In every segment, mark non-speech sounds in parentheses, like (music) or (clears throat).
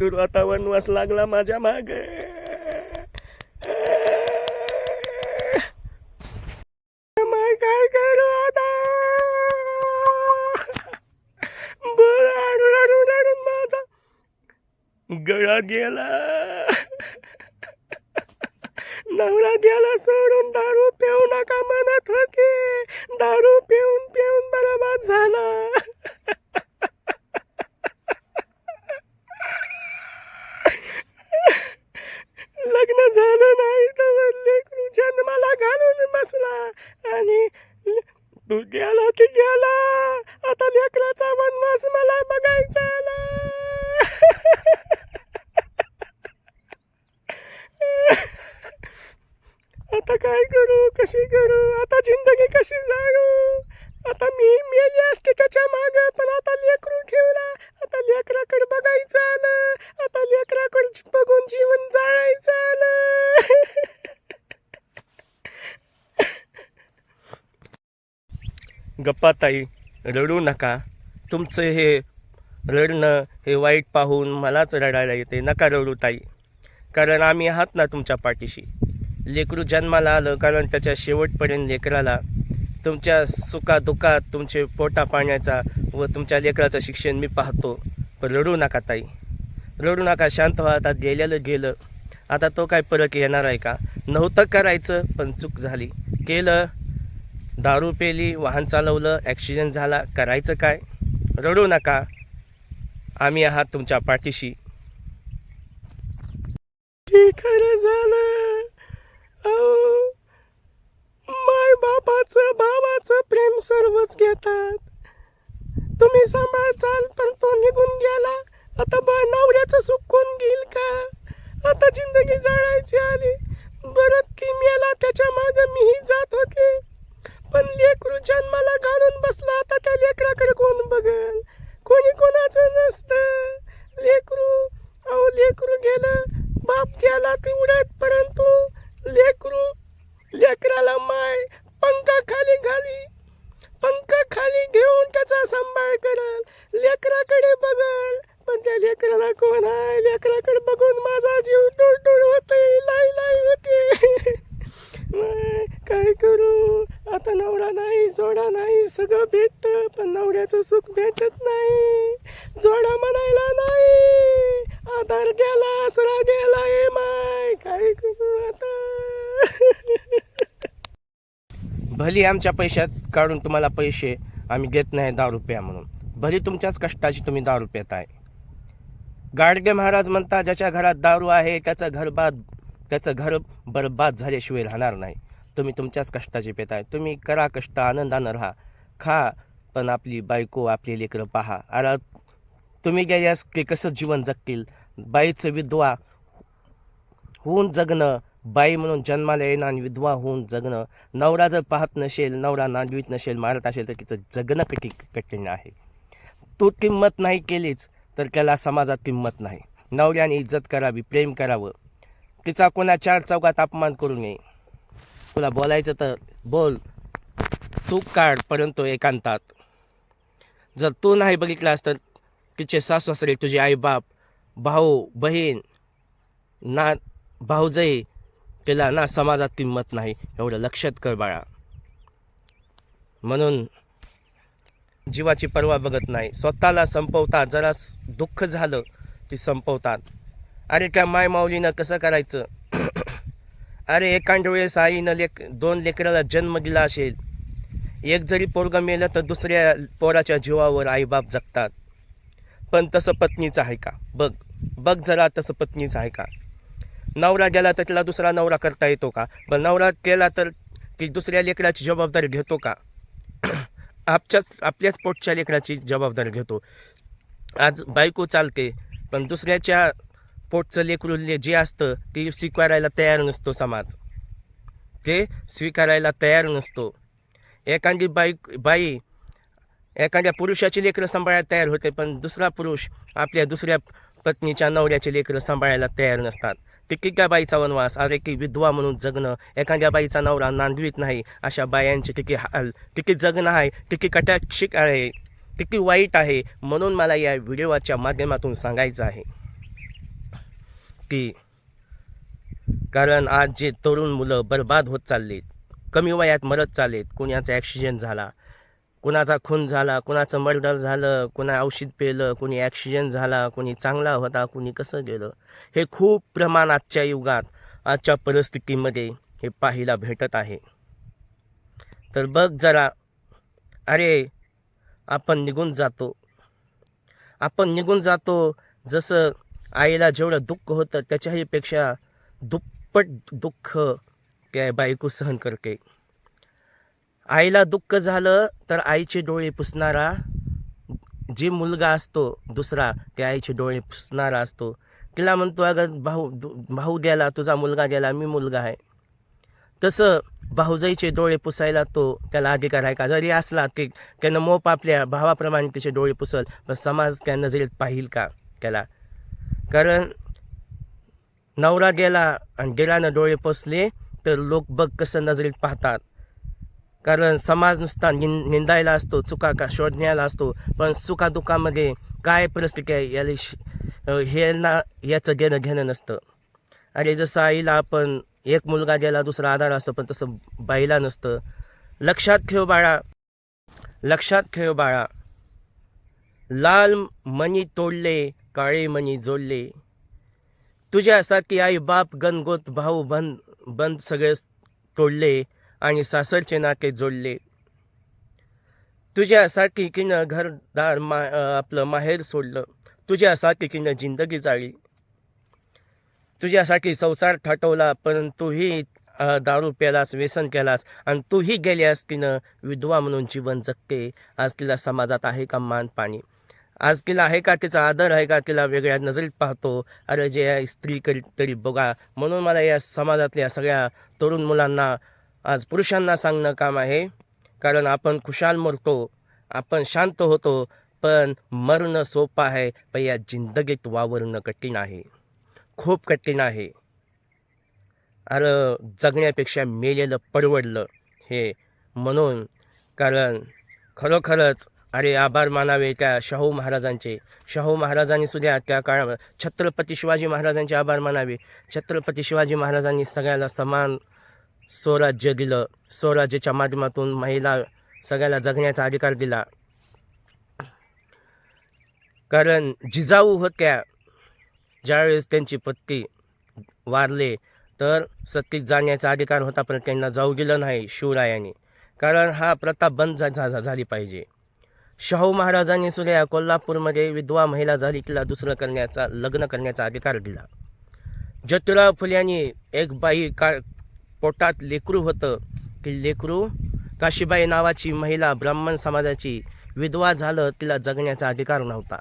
करू आता वनवास लागला माझ्या माग. काय करू आता? माझा गळा गेला. नवरा गेला सोडून दारू पिऊ नका म्हणत होते. दारू पिऊन पिऊन बरोबर झाला लग्न झालं नाही तर लेकरू जन्माला घालून बसला आणि तू गेला की गेला? आता लेकराचा वनवास मला बघायचा आला. आता काय करू? कशी करू? आता जिंदगी कशी जाणू आता मी मेली असते त्याच्या माग पण आता लेकरू ठेवला. आता लेकराकडे बघायचं आलं. आता लेकराकडे बघून जीवन जाळायचं आलं. गप्पा ताई रडू नका. तुमचं हे रडणं हे वाईट पाहून मलाच रडायला येते. नका रडू ताई. कारण आम्ही आहात ना तुमच्या पाठीशी. लेकरू जन्माला आलं कारण त्याच्या शेवटपर्यंत लेकराला तुमच्या सुखादुखात तुमचे पोटा पाण्याचा व तुमच्या लेकराचं शिक्षण मी पाहतो. पण रडू नका ताई. रडू नका शांत व्हा. आता गेलेलं गेलं. आता तो काय परत येणार आहे का? नव्हतं करायचं पण चूक झाली. केलं दारू पेली वाहन चालवलं ॲक्सिडेंट झाला करायचं काय? रडू नका. आम्ही आहात तुमच्या पाठीशी. खरं झालं? माय बापाचं भावाचं प्रेम सर्वच घेतात. तुम्ही सांभाळचाल पण तो निघून गेला. आता बा नवऱ्याचं सुख कोण घेईल का? आता जिंदगी जाळायची आली. बरं की मेला त्याच्या माग मीही जात होते पण लेकरू जन्माला घालून बसला आता त्या लेकराकडे कोण बघल कोणी कोणाचं नसतं लेकरू अहो लेकरू गेलं बाप गेला तेवढ्यात परंतु लेकरू लेकराला माय पंखा खाली घाली पंखा खाली घेऊन त्याचा सांभाळ करल. लेकराकडे बघल. पण त्या लेकराला कोण आहे? लेकराकडे बघून माझा जीव टोळ होते लाई लाई होते. (laughs) माय, काय करू? आता नवरा नाही जोडा नाही सगळं भेटतं. पण नवऱ्याचं सुख भेटत नाही. जोडा म्हणायला नाही. आधार गेला असरा गेला ए माय. काय करू आता? (laughs) भली आमच्या पैशात काढून तुम्हाला पैसे आम्ही घेत नाही दहा रुपया म्हणून. भरी तुमच्याच कष्टाची तुम्ही दहा रुपयात आहे गाडगे महाराज म्हणता ज्याच्या घरात दारू आहे त्याचं घर बाद त्याचं घर बरबाद झाल्याशिवाय राहणार नाही. तुम्ही तुमच्याच कष्टाची पेताय. तुम्ही करा कष्ट आनंदानं राहा. खा पण आपली बायको आपली लेकरं पहा. अरे तुम्ही गेल्यास की कसं जीवन जगतील? बाईचं विधवा होऊन जगणं बाई म्हणून जन्माला येणं आणि विधवा होऊन जगणं. नवरा जर पाहत नसेल नवरा नांदवीत नसेल मारत असेल तर तिचं जगणं कठी कठीण आहे. तू किंमत नाही केलीच तर त्याला समाजात किंमत नाही. नवऱ्याने इज्जत करावी प्रेम करावं. तिचा कोणा चार चौकात अपमान करू नये. तुला बोलायचं तर बोल. चूक काढ परंतु एकांतात. जर तू नाही बघितलास तर तिचे सासू सासरे तुझे आईबाप भाऊ बहीण ना भाऊजई केला ना समाजात किंमत नाही एवढं लक्षात कर बाळा. म्हणून जीवाची पर्वा बघत नाही. स्वतःला संपवतात जरा दुःख झालं की संपवतात. अरे त्या माय माऊलीनं कसं करायचं? (clears throat) अरे एकांड वेळेस आईनं लेक दोन लेकराला जन्म दिला असेल. एक जरी पोरगं मेलं तर दुसऱ्या पोराच्या जीवावर आईबाप जगतात. पण तसं पत्नीचं आहे का? बघ बघ जरा तसं पत्नीचं आहे का? नवरा गेला तर तिला दुसरा नवरा करता येतो का? पण नवरा केला तर ती दुसऱ्या लेकराची जबाबदारी घेतो का? (clears throat) आपच्याच आपल्याच पोटच्या लेकराची जबाबदारी घेतो. आज बायको चालते पण दुसऱ्याच्या पोटचं लेकरू जे असतं ते स्वीकारायला तयार नसतो समाज. ते स्वीकारायला तयार नसतो. एखादी बाई बाई एखाद्या पुरुषाची लेकरं सांभाळायला तयार होते पण दुसरा पुरुष आपल्या दुसऱ्या पत्नीच्या नवऱ्याचे लेकरं सांभाळायला तयार नसतात. टिकिका त्या बाईचा वनवास अरे की विधवा म्हणून जगणं एखाद्या बाईचा नवरा नांदवीत नाही अशा बायांची टिकी हाल टिकी जगणं आहे टिकी कटाक्षिक आहे टिकी वाईट आहे म्हणून मला या व्हिडिओच्या माध्यमातून सांगायचं आहे. की कारण आज जे तरुण मुलं बर्बाद होत चाललेत कमी वयात मरत चाललेत कुणाचा ॲक्सिडेंट झाला कुणाचा खून झाला कुणाचं मर्डर झालं कुणा औषध पेलं कुणी ॲक्सिडेंट झाला कुणी चांगला होता कुणी कसं गेलं? हे खूप प्रमाण आजच्या युगात आजच्या परिस्थितीमध्ये हे पाहायला भेटत आहे. तर बघ जरा अरे आपण निघून जातो. आपण निघून जातो जसं आईला जेवढं दुःख होतं त्याच्याहीपेक्षा दुप्पट दुःख त्या बायको सहन करते. आईला दुःख झालं तर आईचे डोळे पुसणारा जे मुलगा असतो दुसरा त्या आईचे डोळे पुसणारा असतो. तिला म्हणतो अगं भाऊ दु- भाऊ गेला तुझा मुलगा गेला मी मुलगा आहे. तसं भाऊजाईचे डोळे पुसायला तो त्याला अधिकार आहे का? जरी असला की त्यानं मोप आपल्या भावाप्रमाणे तिचे डोळे पुसल पण समाज त्या नजरेत पाहिल का त्याला? कारण नवरा गेला आणि दिरानं डोळे पुसले तर लोक बघ कसं नजरेत पाहतात. कारण समाज नुसता निं निंदायला असतो चुका का शोधण्याला असतो पण सुखादुखामध्ये काय परिस्थिती आहे याला श- हे ना याचं घेणं घेणं नसतं. अरे जसं आईला आपण एक मुलगा गेला दुसरा आधार असतो पण तसं बाईला नसतं. लक्षात ठेव बाळा. लक्षात ठेव बाळा. लाल मणी तोडले काळे मणी जोडले. तुझ्यासाठी आई बाप गणगोत भाऊ बंद बंद सगळे तोडले. आणि सासरचे नाते जोडले. तुझ्यासाठी किनं घरदार मा आपलं माहेर सोडलं. तुझ्यासाठी किनं जिंदगी जाळी. तुझ्यासाठी संसार थाटवला पण तूही दारू प्यालास व्यसन केलास आणि तूही गेल्यास तिनं विधवा म्हणून जीवन जगते. आज तिला समाजात आहे का मान पाणी? आज तिला आहे का तिचा आदर आहे का तिला वेगळ्या नजरेत पाहतो? अरे जे स्त्री करी तरी बघा. म्हणून मला या समाजातल्या सगळ्या तरुण मुलांना आज पुरुषांना सांगणं काम आहे. कारण आपण खुशाल मरतो आपण शांत होतो पण मरणं सोपं आहे पण या जिंदगीत वावरणं कठीण आहे. खूप कठीण आहे. अरे जगण्यापेक्षा मेलेलं परवडलं हे म्हणून कारण खरोखरच अरे आभार मानावे त्या शाहू महाराजांचे. शाहू महाराजांनी सुद्धा त्या काळा छत्रपती शिवाजी महाराजांचे आभार मानावे. छत्रपती शिवाजी महाराजांनी सगळ्याला समान स्वराज्य दिलं स्वराज्याच्या माध्यमातून महिला सगळ्याला जगण्याचा अधिकार दिला. कारण जिजाऊ होत्या ज्यावेळेस त्यांची पत्नी वारले तर सत्तेत जाण्याचा अधिकार होता पण त्यांना जाऊ दिलं नाही शिवरायाने. कारण हा प्रथा बंद झा झा- झाली पाहिजे. शाहू महाराजांनी सुद्धा कोल्हापूरमध्ये विधवा महिला झाली तिला दुसरं करण्याचा लग्न करण्याचा अधिकार दिला. ज्योतिराव फुल्यांनी एक बाई का पोटात लेकरू होतं की लेकरू? काशीबाई नावाची महिला ब्राह्मण समाजाची विधवा झालं तिला जगण्याचा अधिकार नव्हता.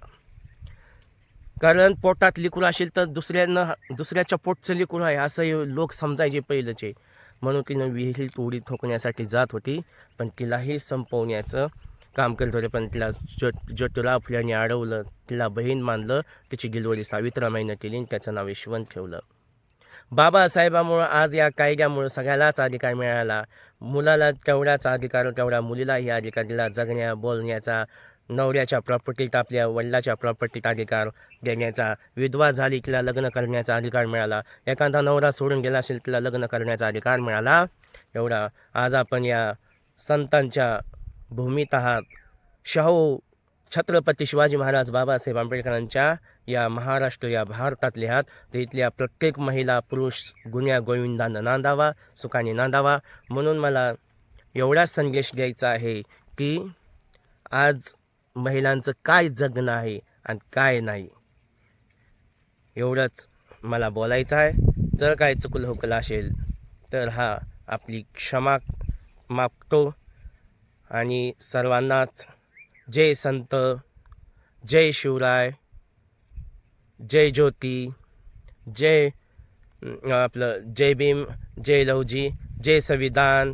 कारण पोटात लेकरू असेल तर दुसऱ्यानं दुसऱ्याच्या पोटचं लेकरू आहे असं लोक समजायचे पहिलंचे. म्हणून तिनं विहिरीत उडी ठोकण्यासाठी जात होती पण तिलाही संपवण्याचं काम करत होते. पण तिला जो ज्योतिराव फुल्यांनी अडवलं तिला बहीण मानलं तिची गिलवडी सावित्रामाईनं केली आणि त्याचं नाव यशवंत ठेवलं. बाबासाहेबामुळं आज या कायद्यामुळं सगळ्यालाच अधिकार मिळाला. मुलाला तेवढाच अधिकार तेवढा मुलीलाही अधिकार दिला. जगण्या बोलण्याचा नवऱ्याच्या प्रॉपर्टीत आपल्या वडिलाच्या प्रॉपर्टीत अधिकार देण्याचा विधवा झाली तिला लग्न करण्याचा अधिकार मिळाला. एखादा नवरा सोडून गेला असेल तिला लग्न करण्याचा अधिकार मिळाला. एवढा आज आपण या संतांच्या भूमीत आहात. शाहू छत्रपती शिवाजी महाराज बाबासाहेब आंबेडकरांच्या या महाराष्ट्र या भारतातले आहात. तर इथल्या प्रत्येक महिला पुरुष गुन्ह्या गोविंदानं नांदावा सुखाने नांदावा. म्हणून मला एवढा संदेश द्यायचा आहे की आज महिलांचं काय जगणं आहे आणि काय नाही एवढंच मला बोलायचं आहे. जर काय चुकलं हुकलं असेल तर हा आपली क्षमा मागतो. आणि सर्वांनाच जय संत जय शिवराय. जय ज्योती जय आपलं जय भीम जय लवजी जय संविधान